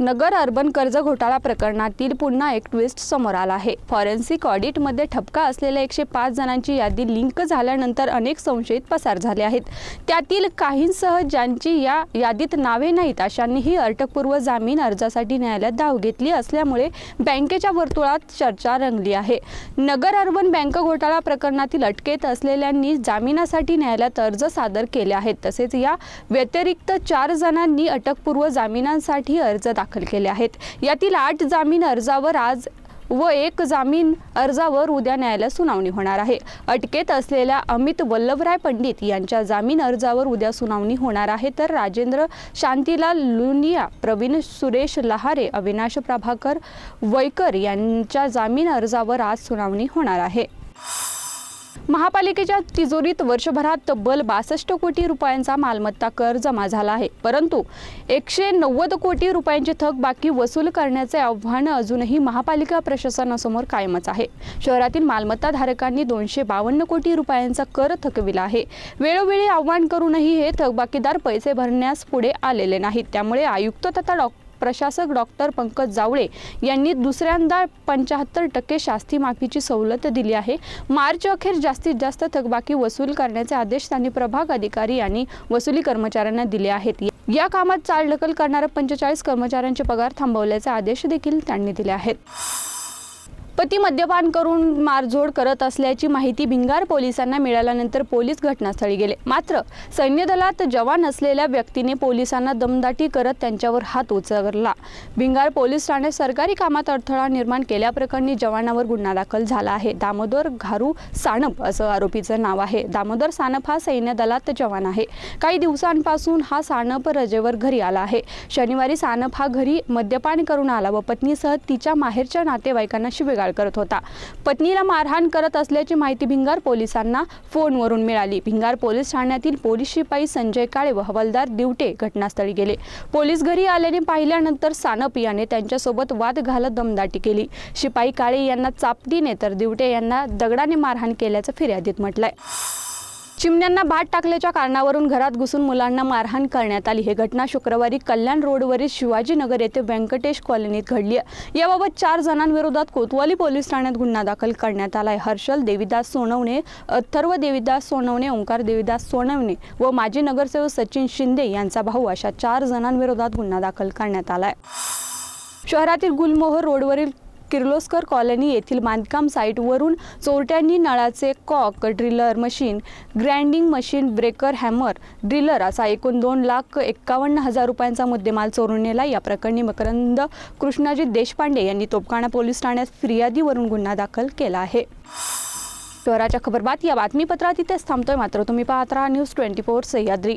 नगर urban कर्ज घोटाळा प्रकरणातील पुन्हा एक ट्विस्ट समोर आला आहे. फॉरेन्सिक ऑडिटमध्ये ठपका असलेल्या एकशे पाच जणांची यादी लिंक झाल्यानंतर अनेक संशयित पसार झाले आहेत. त्यातील काहींसह ज्यांची या यादीत नावे नाहीत अशांनीही अटकपूर्व जामीन अर्जासाठी न्यायालयात धाव घेतली असल्यामुळे बँकेच्या वर्तुळात चर्चा रंगली आहे. नगर अर्बन बँक घोटाळा प्रकरणातील अटकेत असलेल्यांनी जामिनासाठी न्यायालयात अर्ज सादर केले आहेत. तसेच या व्यतिरिक्त चार जणांनी अटकपूर्व जामिनांसाठी अर्ज दाखल केले आहेत. यातील आठ जामीन अर्जावर आज व एक जामीन अर्जावर उद्या न्यायालयात सुनावणी होणार आहे. अटकेत असलेल्या अमित वल्लभराय पंडित यांच्या जामीन अर्जावर उद्या सुनावणी होणार आहे तर राजेंद्र शांतीलाल लुनिया प्रवीण सुरेश लहारे अविनाश प्रभाकर वैकर यांच्या जामीन अर्जावर आज सुनावणी होणार आहे. महापालिकेच्या तिजोरीत वर्षभरात तब्बल बासष्ट कोटी रुपयांचा मालमत्ता कर जमा झाला आहे. परंतु एकशे नव्वद कोटी रुपयांची थक बाकी वसूल करण्याचे आव्हान अजूनही महापालिका प्रशासनासमोर कायमच आहे. शहरातील मालमत्ता धारकांनी दोनशे बावन्न कोटी रुपयांचा कर थकविला आहे. वेळोवेळी आव्हान करूनही हे थकबाकीदार पैसे भरण्यास पुढे आलेले नाहीत. त्यामुळे आयुक्त तथा डॉ. प्रशासक डॉक्टर पंकज जावळे यांनी दुसऱ्यांदा पंच्याहत्तर टक्के शास्ती माफीची सवलत दिली आहे. मार्च अखेर जास्तीत जास्त थकबाकी वसूल करण्याचे आदेश त्यांनी प्रभाग अधिकारी आणि वसुली कर्मचाऱ्यांना दिले आहेत. या कामात चालढकल करणाऱ्या पंचेचाळीस कर्मचाऱ्यांचे पगार थांबवल्याचे आदेश देखील त्यांनी दिले आहेत. पती मद्यपान करून मारझोड करत असल्याची माहिती भिंगार पोलिसांना मिळाल्यानंतर पोलीस घटनास्थळी गेले. मात्र सैन्य दलात जवान असलेल्या व्यक्तीने पोलिसांना दमदाटी करत त्यांच्यावर हात उचलला. भिंगार पोलीस ठाण्यात सरकारी कामात अडथळा निर्माण केल्याप्रकरणी जवानावर गुन्हा दाखल झाला आहे. दामोदर घारू सानप असं आरोपीचं नाव आहे. दामोदर सानप हा सैन्य दलात जवान आहे. काही दिवसांपासून हा सानप रजेवर घरी आला आहे. शनिवारी सानप हा घरी मद्यपान करून आला व पत्नीसह तिच्या माहेरच्या नातेवाईकांना शिवेगाळ करत होता. पत्नीला मारहाण करत असल्याची माहिती भिंगार पोलिसांना फोनवरून मिळाली. भिंगार पोलीस ठाण्यातील पोलीस शिपाई संजय काळे व हवालदार दिवटे घटनास्थळी गेले. पोलीस घरी आल्याने पाहिल्यानंतर सानप याने त्यांच्यासोबत वाद घालत दमदाटी केली. शिपाई काळे यांना चापटीने तर दिवटे यांना दगडाने मारहाण केल्याचं फिर्यादीत म्हटलंय. चिमण्यांना भात टाकल्याच्या कारणावरून घरात घुसून मुलांना मारहाण करण्यात आली. ही घटना शुक्रवारी कल्याण रोडवरील शिवाजीनगर येथे व्यंकटेश कॉलनीत घडली आहे. याबाबत चार जणांविरोधात कोतवाली पोलीस ठाण्यात गुन्हा दाखल करण्यात आला आहे. हर्षल देवीदास सोनवणे अथर्व देवीदास सोनवणे ओंकार देवीदास सोनवणे व माजी नगरसेवक सचिन शिंदे यांचा भाऊ अशा चार जणांविरोधात गुन्हा दाखल करण्यात आला आहे. शहरातील गुलमोहर रोडवरील किर्लोस्कर कॉलनी येथील बांधकाम साईटवरून चोरट्यांनी नळाचे cock driller machine grinding machine breaker hammer driller असा एकूण दोन लाख एक्कावन्न हजार रुपयांचा मुद्देमाल चोरून नेला. या प्रकरणी मकरंद कृष्णाजी देशपांडे यांनी तोपखाना पोलीस ठाण्यात फिर्यादीवरून गुन्हा दाखल केला आहे. शहराच्या खबरबात या बातमीपत्रात इथेच थांबतोय. मात्र तुम्ही पाहत राहा न्यूज ट्वेंटी फोर सह्याद्री.